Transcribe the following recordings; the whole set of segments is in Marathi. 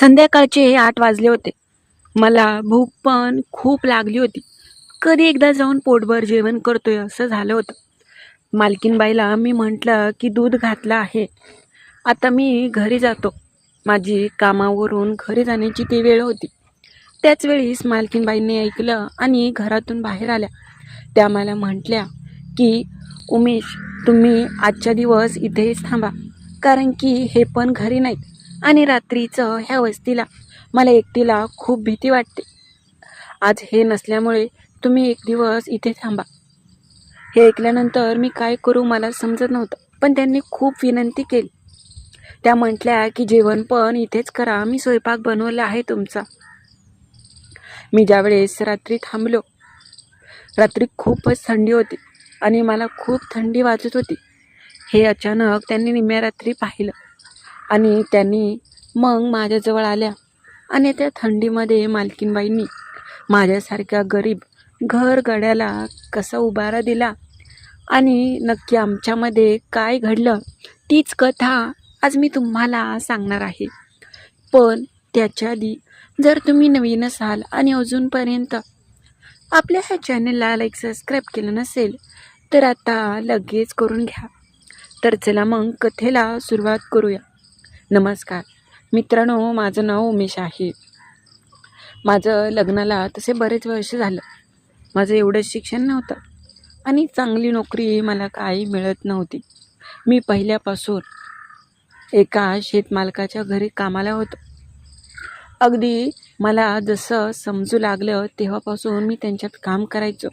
संध्याकाळचे आठ वाजले होते. मला भूक पण खूप लागली होती. कधी एकदा जाऊन पोटभर जेवण करतोय असं झालं होतं. मालकीनबाईला मी म्हटलं की दूध घातलं आहे. आता मी घरी जातो. माझी कामावरून घरी जाण्याची ती वेळ होती. त्याच वेळीस मालकीनबाईंनी ऐकलं आणि घरातून बाहेर आल्या. त्या मला म्हटल्या की उमेश तुम्ही आजच्या दिवस इथेच थांबा. कारण की हे पण घरी नाहीत. आणि रात्रीचं ह्या वस्तीला मला एकटीला खूप भीती वाटते. आज हे नसल्यामुळे तुम्ही एक दिवस इथे थांबा. हे ऐकल्यानंतर मी काय करू मला समजत नव्हतं पण त्यांनी खूप विनंती केली. त्या म्हटल्या की जेवण पण इथेच करा मी स्वयंपाक बनवला आहे तुमचा. मी ज्यावेळेस रात्री थांबलो रात्री खूपच थंडी होती आणि मला खूप थंडी वाजत होती. हे अचानक त्यांनी निम्या रात्री पाहिलं. आणि त्यांनी मग माझ्याजवळ आल्या आणि त्या थंडीमध्ये मालकीनबाईंनी माझ्यासारख्या गरीब घर गड्याला कसा उभारा दिला? आणि नक्की आमच्यामध्ये काय घडलं तीच कथा आज मी तुम्हाला सांगणार आहे. पण त्याच्या आधी जर तुम्ही नवीन असाल आणि अजूनपर्यंत आपल्या ह्या चॅनलला लाईक सबस्क्राईब केलं नसेल तर आता लगेच करून घ्या. तर चला मग कथेला सुरुवात करूया. नमस्कार. मित्रांनो माझं नाव उमेश आहे. माझं लग्नाला तसे बरेच वर्ष झालं. माझं एवढं शिक्षण नव्हतं आणि चांगली नोकरी मला काही मिळत नव्हती. मी पहिल्यापासून एका शेतमालकाच्या घरी कामाला होतो. अगदी मला जसं समजू लागलं तेव्हापासून मी त्यांच्यात काम करायचो.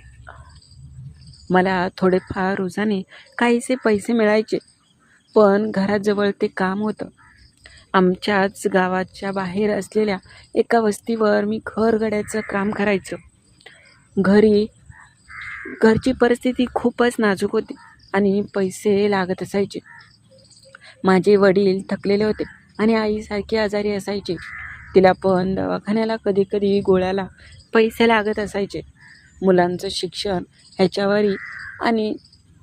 मला थोडेफार रोजाने काहीसे पैसे मिळायचे पण घराजवळ ते काम होतं. आमच्याच गावाच्या बाहेर असलेल्या एका वस्तीवर मी घरगड्याचं काम करायचं. घरी घरची परिस्थिती खूपच नाजूक होती आणि पैसे लागत असायचे. माझे वडील थकलेले होते आणि आईसारखी आजारी असायची. तिला पण दवाखान्याला कधी कधी गोळ्याला पैसे लागत असायचे. मुलांचं शिक्षण ह्याच्यावरही आणि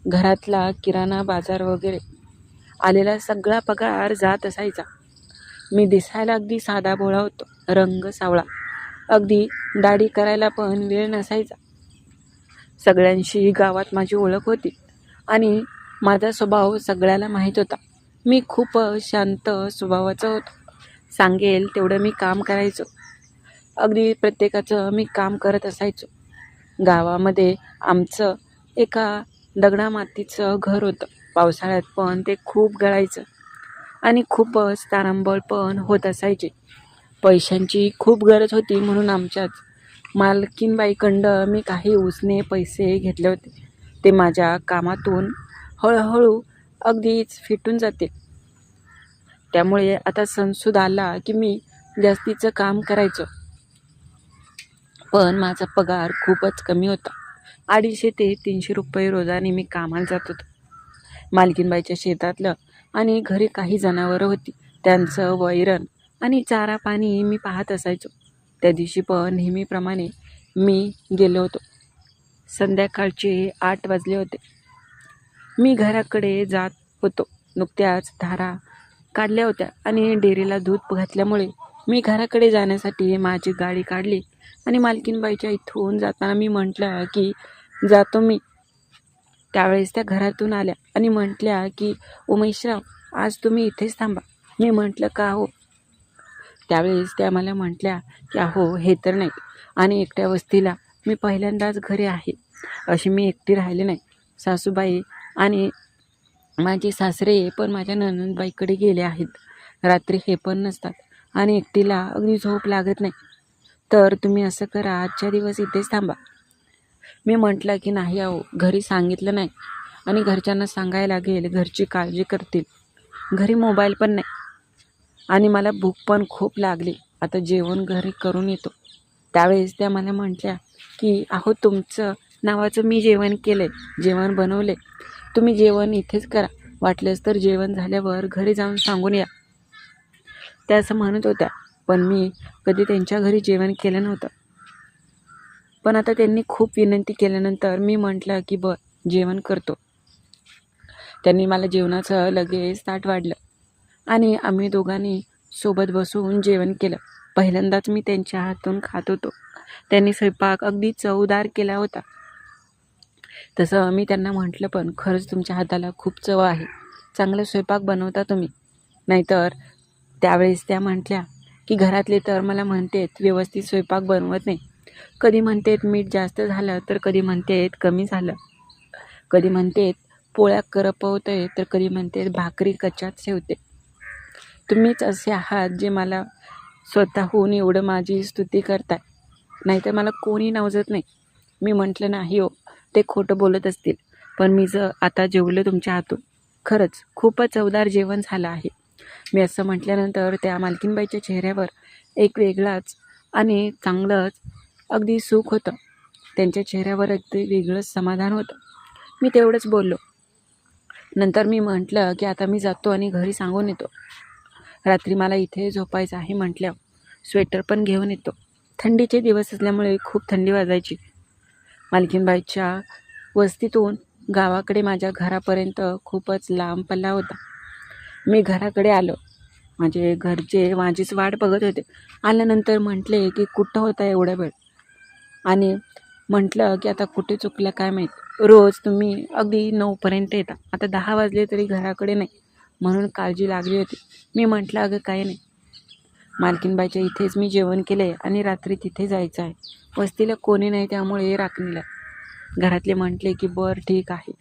घरातला किराणा बाजार वगैरे आलेला सगळा पगार जात असायचा. मी दिसायला अगदी साधा भोळा होतो. रंग सावळा. अगदी दाढी करायला पण वेळ नसायचा. सगळ्यांशी गावात माझी ओळख होती आणि माझा स्वभाव सगळ्याला माहीत होता. मी खूप शांत स्वभावाचा होतो. सांगेल तेवढं मी काम करायचो. अगदी प्रत्येकाचं मी काम करत असायचो. गावामध्ये आमचं एका दगडा मातीचं घर होतं. पावसाळ्यात पण ते खूप गळायचं. आणि खूपच तारांबळ पण होत असायचे. पैशांची खूप गरज होती म्हणून आमच्याच मालकीनबाईकडं मी काही उसने पैसे घेतले होते. ते माझ्या कामातून हळूहळू अगदीच फिटून जाते. त्यामुळे आता सणसूद आला की मी जास्तीचं काम करायचो. पण माझा पगार खूपच कमी होता. अडीचशे ते तीनशे रुपये रोजाने मी कामाला जात होतो. मालकीनबाईच्या शेतातलं आणि घरी काही जनावरं होती. त्यांचं वैरण आणि चारा पाणी मी पाहत असायचो. त्या दिवशी पण नेहमीप्रमाणे मी गेलो होतो. संध्याकाळचे आठ वाजले होते. मी घराकडे जात होतो. नुकत्याच धारा काढल्या होत्या आणि डेरीला दूध घातल्यामुळे मी घराकडे जाण्यासाठी माझी गाडी काढली आणि मालकीनबाईच्या इथून जाताना मी म्हटलं की जातो मी. त्यावेळेस त्या घरातून आल्या आणि म्हटल्या की उमेशराव आज तुम्ही इथेच थांबा. मी म्हटलं का हो? त्यावेळेस त्या मला म्हटल्या की अहो हे तर नाही. आणि एकट्या वस्तीला मी पहिल्यांदाच घरी आहे. अशी मी एकटी राहिले नाही. सासूबाई आणि माझे सासरे पण माझ्या ननंदबाईकडे गेले आहेत. रात्री हे पण नसतात. आणि एकटीला अगदी झोप लागत नाही. तर तुम्ही असं करा आजच्या दिवस इथेच थांबा. मी म्हटलं की नाही अहो घरी सांगितलं नाही. आणि घरच्यांना सांगायला लागेल घरची काळजी करतील. घरी मोबाईल पण नाही. आणि मला भूक पण खूप लागली. आता जेवण घरी करून येतो. त्यावेळेस त्या मला म्हटल्या की अहो तुमचं नावाचं मी जेवण केलं आहे जेवण बनवले तुम्ही जेवण इथेच करा. वाटलेस तर जेवण झाल्यावर घरी जाऊन सांगून या. त्या असं म्हणत होत्या. पण मी कधी त्यांच्या घरी जेवण केलं नव्हतं. पण आता त्यांनी खूप विनंती केल्यानंतर मी म्हटलं की ब जेवण करतो. त्यांनी मला जेवणाचं लगेच ताट वाढलं. आणि आम्ही दोघांनी सोबत बसून जेवण केलं. पहिल्यांदाच मी त्यांच्या हातून खात होतो. त्यांनी स्वयंपाक अगदी चवदार केला होता. तसं मी त्यांना म्हटलं पण खरंच तुमच्या हाताला खूप चव आहे. चांगला स्वयंपाक बनवता तुम्ही. नाहीतर त्यावेळेस त्या म्हटल्या की घरातले तर मला म्हणतेत व्यवस्थित स्वयंपाक बनवत नाही. कधी म्हणतेत मीठ जास्त झालं तर कधी म्हणतेत कमी झालं. कधी म्हणतेत पोळ्या करपवतोय तर कधी म्हणतेत भाकरी कच्च्यात ठेवते. तुम्हीच असे आहात जे मला स्वतःहून एवढं माझी स्तुती करताय. नाहीतर मला कोणी नवजत नाही. मी म्हटलं नाही हो ते खोटं बोलत असतील. पण मी जर आता जेवलं तुमच्या हातून. खरंच खूपच चवदार जेवण झालं आहे. मी असं म्हटल्यानंतर त्या मालकीनबाईच्या चेहऱ्यावर एक वेगळाच आणि चांगलंच अगदी सुख होतं. त्यांच्या चेहऱ्यावर अगदी वेगळंच समाधान होतं. मी तेवढंच बोललो. नंतर मी म्हटलं की आता मी जातो आणि घरी सांगून येतो. रात्री मला इथे झोपायचं आहे म्हटल्यावर स्वेटर पण घेऊन येतो. थंडीचे दिवस असल्यामुळे खूप थंडी वाजायची. मालकीनबाईच्या वस्तीतून गावाकडे माझ्या घरापर्यंत खूपच लांब पल्ला होता. मी घराकडे आलो. माझे घरचे माझीच वाट बघत होते. आल्यानंतर म्हटले की कुठं होता एवढा वेळ? आणि म्हटलं की आता कुठे चुकलं काय माहीत? रोज तुम्ही अगदी नऊपर्यंत येता. आता दहा वाजले तरी घराकडे नाही. म्हणून काळजी लागली होती. मी म्हटलं अगं काही नाही. मालकीनबाईच्या इथेच मी जेवण केले आणि रात्री तिथे जायचं आहे. वस्तीला कोणी नाही त्यामुळे राखणीला. घरातले म्हटले की बरं ठीक आहे.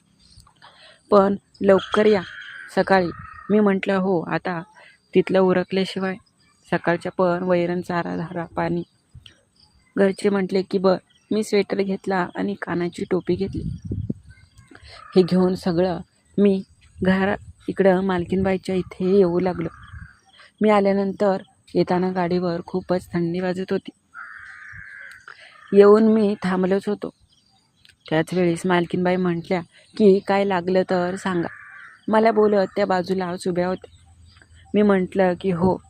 पण लवकर या. सकाळी. मी म्हटलं हो आता तिथलं उरकल्याशिवाय सकाळच्या पण वैरण चारा धारा पाणी घरचे म्हटले की बर मी स्वेटर घेतला आणि कानाची टोपी घेतली. हे घेऊन सगळं मी घरा इकडं मालकीनबाईच्या इथे येऊ लागलो. मी आल्यानंतर येताना गाडीवर खूपच थंडी वाजत होती. येऊन मी थांबलोच होतो. त्याच वेळेस मालकीनबाई म्हटल्या की काय लागलं तर सांगा. मला बोलत त्या बाजूला उभ्या होत्या. मी म्हटलं की हो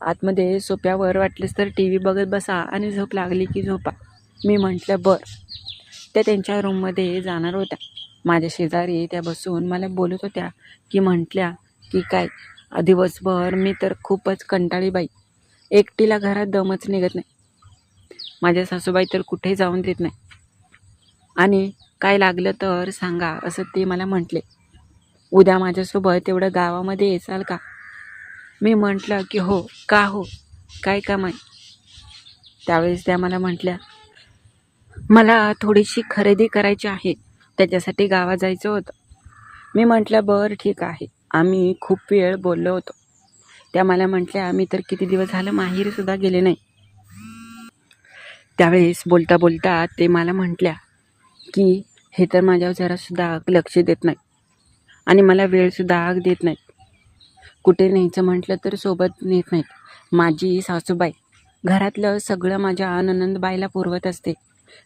आतमध्ये सोप्यावर वाटलेस तर टी व्ही बघत बसा आणि झोप लागली की झोपा. मी म्हटलं बर. त्या त्यांच्या रूममध्ये जाणार होत्या. माझ्या शेजारी त्या बसून मला बोलत होत्या की म्हटल्या की काय दिवसभर मी तर खूपच कंटाळी बाई. एकटीला घरात दमच निघत नाही. माझ्या सासूबाई तर कुठे जाऊन देत नाही. आणि काय लागलं तर सांगा असं ते मला म्हटले. उद्या माझ्यासोबत तेवढं गावामध्ये येसाल का? मी म्हटलं की हो का हो? काय काम आहे? त्यावेळेस त्या मला म्हटल्या मला थोडीशी खरेदी करायची आहे त्याच्यासाठी गावात जायचं होतं. मी म्हटलं बरं ठीक आहे. आम्ही खूप वेळ बोललो होतो. त्या मला म्हटल्या आम्ही तर किती दिवस झालं माहेरसुद्धा गेले नाही. त्यावेळेस बोलता बोलता ते मला म्हटल्या की हे तर माझ्यावर जरासुद्धा लक्ष देत नाही आणि मला वेळसुद्धा आग देत नाही. कुठे न्यायचं म्हटलं तर सोबत नेत नाहीत. माझी सासूबाई घरातलं सगळं माझ्या आनंदबाईला पुरवत असते.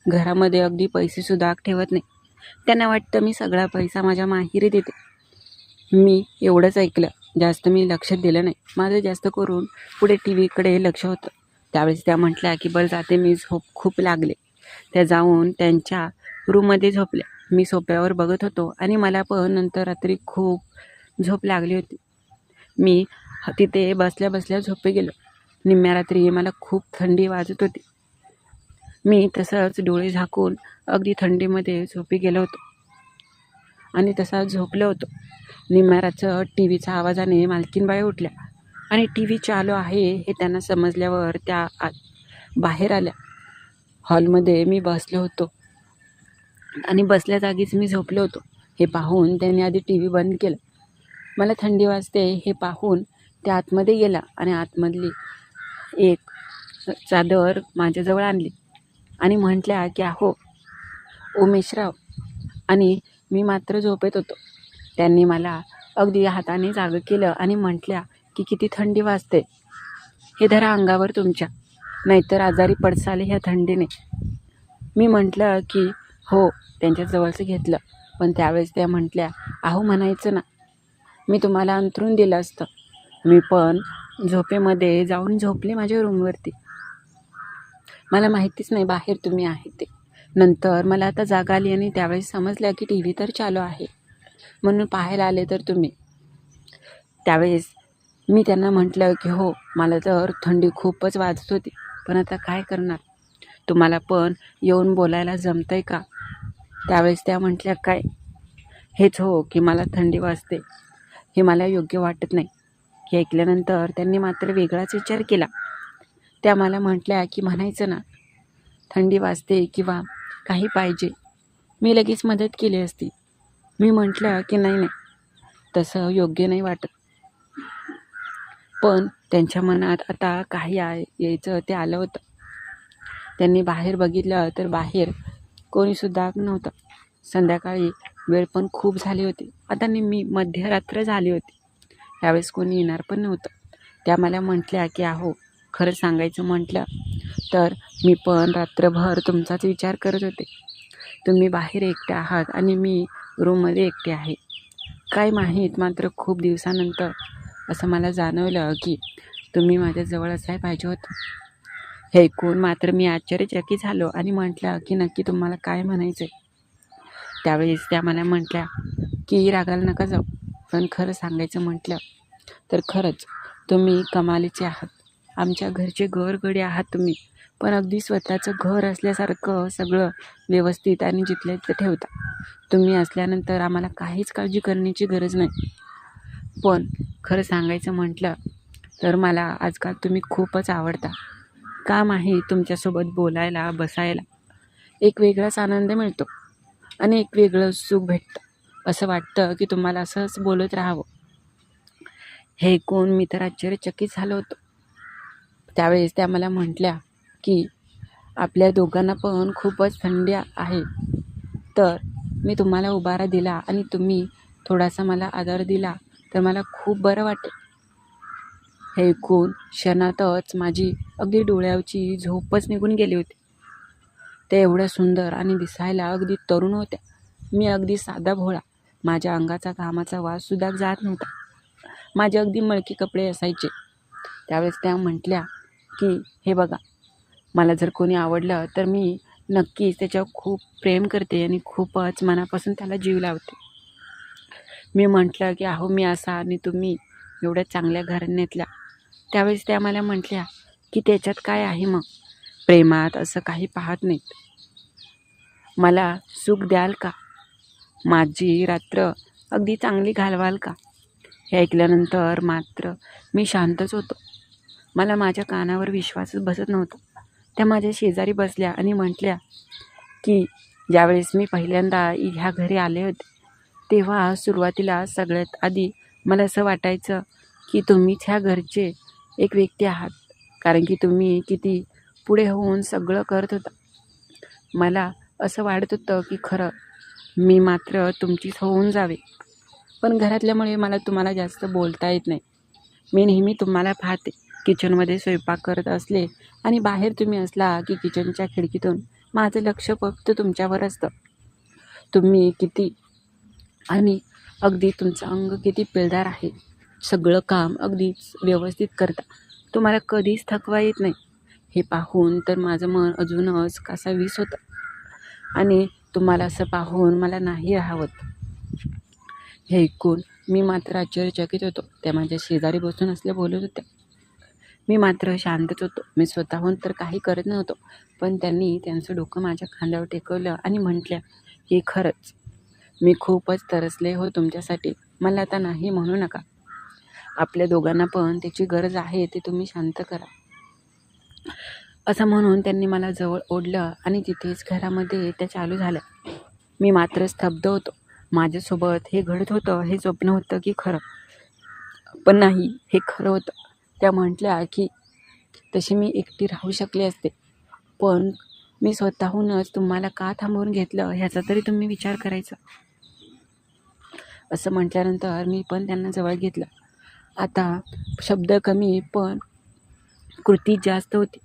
घरामध्ये अगदी पैसेसुद्धा ठेवत नाही. त्यांना वाटतं मी सगळा पैसा माझ्या माहेरी देते. मी एवढंच ऐकलं. जास्त मी लक्ष दिलं नाही. माझं जास्त करून पुढे टी व्हीकडे लक्ष होतं. त्यावेळेस त्या म्हटल्या की बरं जाते. मी झोप खूप लागले. त्या जाऊन त्यांच्या रूममध्ये झोपल्या. मी सोप्यावर बघत होतो आणि मला पण नंतर रात्री खूप झोप लागली होती. मी तिथे बसल्या बसल्या झोपे गेलो. निम्म्या रात्री मला खूप थंडी वाजत होती. मी तसंच डोळे झाकून अगदी थंडीमध्ये झोपी गेलो होतो. आणि तसा झोपलो होतो. निम्म्याराचं टी व्हीचा आवाजाने मालकीनबाई उठल्या. आणि टी व्ही चालू आहे हे त्यांना समजल्यावर त्या बाहेर आल्या. हॉलमध्ये मी बसलो होतो. आणि बसल्या जागीच मी झोपलो होतो. हे पाहून त्यांनी आधी टी व्ही बंद केलं. मला थंडी वाजते हे पाहून त्या आतमध्ये गेला आणि आतमधली एक चादर माझ्याजवळ आणली. आणि म्हटल्या की अहो उमेशराव आणि मी मात्र झोपेत होतो त्यांनी मला अगदी हाताने जागं केलं आणि म्हटल्या की किती थंडी वाजते. हे धरा अंगावर तुमच्या. नाहीतर आजारी पडसाल ह्या थंडीने मी म्हटलं की हो त्यांच्या जवळचं घेतलं. पण त्यावेळेस त्या म्हटल्या अहो म्हणायचं ना मी तुम्हाला अंथरून दिलं असतं. मी पण झोपेमध्ये जाऊन झोपले माझ्या रूमवरती. मला माहितीच नाही बाहेर तुम्ही आहे ते नंतर मला आता जागा आली आणि त्यावेळेस समजलं की टी व्ही तर चालू आहे. म्हणून पाहायला आले तर तुम्ही. त्यावेळेस मी त्यांना म्हटलं की हो मला तर थंडी खूपच वाजत होती. पण आता काय करणार? तुम्हाला पण येऊन बोलायला जमतंय का? त्यावेळेस त्या म्हटल्या काय? हेच हो की मला थंडी वाजते. हे मला योग्य वाटत नाही. हे ऐकल्यानंतर त्यांनी मात्र वेगळाच विचार केला. त्या मला म्हटल्या की म्हणायचं ना थंडी वाजते किंवा काही पाहिजे. मी लगेच मदत केली असती. मी म्हटलं की नाही नाही तसं योग्य नाही वाटत. पण त्यांच्या मनात आता काही आय यायचं ते आलं होतं. त्यांनी बाहेर बघितलं तर बाहेर कोणीसुद्धा नव्हतं. संध्याकाळी वेळ पण खूप झाली होती. आता नेहमी मध्यरात्र झाली होती. यावेळेस कोणी येणार पण नव्हतं. त्या मला म्हटल्या की आहो खरं सांगायचं म्हटलं तर मी पण रात्रभर तुमचाच विचार करत होते. तुम्ही बाहेर एकटे आहात आणि मी रूममध्ये एकटे आहे. काय माहीत मात्र खूप दिवसानंतर असं मला जाणवलं की तुम्ही माझ्याजवळ असाय पाहिजे होतं. हे ऐकून मात्र मी आश्चर्यचकित झालो आणि म्हटलं की नक्की तुम्हाला काय म्हणायचं आहे त्यावेळेस त्या मला म्हटल्या की रागाला नका जाऊ पण खरं सांगायचं म्हटलं तर खरंच तुम्ही कमालीचे आहात. आमच्या घरचे घरगडे आहात तुम्ही. पण अगदी स्वतःचं घर असल्यासारखं सगळं व्यवस्थित आणि जिथल्या तिथं ठेवता. तुम्ही असल्यानंतर आम्हाला काहीच काळजी करण्याची गरज नाही. पण खरं सांगायचं म्हटलं तर मला आजकाल तुम्ही खूपच आवडता. काम आहे तुमच्यासोबत बोलायला बसायला. एक वेगळाच आनंद मिळतो. आणि एक वेगळं सुख भेटतं. असं वाटतं की तुम्हाला असंच बोलत राहावं. हे ऐकून मी तर आश्चर्यचकित झालो होतो. त्यावेळेस त्या मला म्हटल्या की आपल्या दोघांना पण खूपच थंडी आहे. तर मी तुम्हाला उभारा दिला आणि तुम्ही थोडासा मला आदर दिला तर मला खूप बरं वाटेल. हे ऐकून क्षणातच माझी अगदी डोळ्याची झोपच निघून गेली होती. ते एवढ्या सुंदर आणि दिसायला अगदी तरुण होत्या. मी अगदी साधा भोळा. माझ्या अंगाचा घामाचा वाससुद्धा जात नव्हता. माझे अगदी मळकी कपडे असायचे. त्यावेळेस त्या म्हटल्या की हे बघा मला जर कोणी आवडलं तर मी नक्कीच त्याच्यावर खूप प्रेम करते आणि खूपच मनापासून त्याला जीव लावते. मी म्हटलं की अहो मी असा आणि तुम्ही एवढ्या चांगल्या घराण्यातल्या. त्यावेळेस त्या मला म्हटल्या की त्याच्यात काय आहे मग? प्रेमात असं काही पाहत नाहीत. मला सुख द्याल का? माझी रात्र अगदी चांगली घालवाल का? हे ऐकल्यानंतर मात्र मी शांतच होतो. मला माझ्या कानावर विश्वासच बसत नव्हता. त्या माझ्या शेजारी बसल्या आणि म्हटल्या की ज्यावेळेस मी पहिल्यांदा ह्या घरी आले होते तेव्हा सुरुवातीला सगळ्यात आधी मला असं वाटायचं की तुम्हीच ह्या घरचे एक व्यक्ती आहात कारण की तुम्ही किती पुढे होऊन सगळं करत होता. मला असं वाटत होतं की खरं मी मात्र तुमचीच होऊन जावे. पण घरातल्यामुळे मला तुम्हाला जास्त बोलता येत नाही. मी नेहमी तुम्हाला पाहते किचनमध्ये स्वयंपाक करत असले आणि बाहेर तुम्ही असला की किचनच्या खिडकीतून माझं लक्ष फक्त तुमच्यावर असतं. तुम्ही किती आणि अगदी तुमचं अंग किती पिळदार आहे. सगळं काम अगदीच व्यवस्थित करता. तुम्हाला कधीच थकवा येत नाही. हे पाहून तर माझं मन अजूनच कसा वीस होतं. आणि तुम्हाला असं पाहून मला नाही राहावत हे ऐकून मी मात्र आश्चर्यचकित होतो. त्या माझ्या शेजारी बसून असल्या बोलत होत्या. मी मात्र शांतच होतो. मी स्वतःहून तर काही करत नव्हतो पण त्यांनी त्यांचं डोकं माझ्या खांद्यावर टेकवलं आणि म्हटलं की खरंच मी खूपच तरसले हो तुमच्यासाठी. मला आता नाही म्हणू नका. आपल्या दोघांना पण त्याची गरज आहे ते तुम्ही शांत करा. असं म्हणून त्यांनी मला जवळ ओढलं आणि तिथेच घरामध्ये त्या चालू झाल्या मी मात्र स्तब्ध होतो. माझ्यासोबत हे घडत होतं हे स्वप्न होतं की खरं. पण नाही हे खरं होतं. त्या म्हटल्या की तशी मी एकटी राहू शकले असते. पण मी स्वतःहूनच तुम्हाला का थांबवून घेतलं ह्याचा तरी तुम्ही विचार करायचा. असं म्हटल्यानंतर मी पण त्यांना जवळ घेतलं. आता शब्द कमी पण कृती जास्त होती.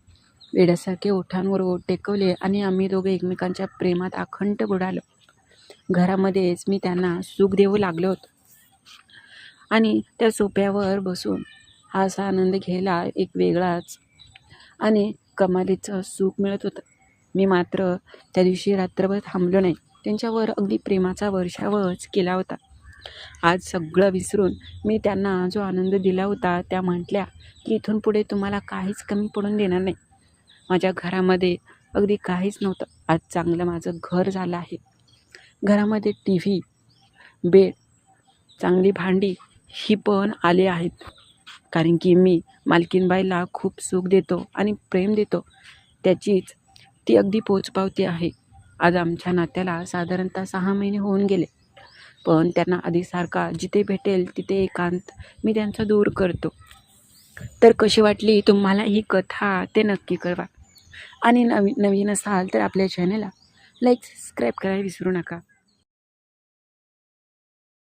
वेड्यासारखे ओठांवर ओठ टेकवले आणि आम्ही दोघे एकमेकांच्या प्रेमात अखंड बुडालो. घरामध्येच मी त्यांना सुख देऊ लागलो होतो. आणि त्या सोप्यावर बसून हा असा आनंद घ्यायला एक वेगळाच आणि कमालीचं सुख मिळत होतं. मी मात्र त्या दिवशी रात्रभर थांबलो नाही. त्यांच्यावर अगदी प्रेमाचा वर्षावच केला होता. आज सगळं विसरून मी त्यांना जो आनंद दिला होता त्या म्हटल्या की इथून पुढे तुम्हाला काहीच कमी पडून देणार नाही. माझ्या घरामध्ये अगदी काहीच नव्हतं. आज चांगलं माझं घर झालं आहे. घरामध्ये टी व्ही बेड चांगली भांडी ही पण आले आहेत. कारण की मी मालकीनबाईला खूप सुख देतो आणि प्रेम देतो. त्याचीच ती अगदी पोचपावती आहे. आज आमच्या नात्याला साधारणतः सहा महिने होऊन गेले. पण त्यांना आधीसारखा जिथे भेटेल तिथे एकांत मी त्यांचा दूर करतो. तर कशी वाटली तुम्हाला ही कथा ते नक्की कळवा. आणि नवीन नवीन असाल तर आपल्या चॅनलला लाईक सबस्क्राईब करायला विसरू नका.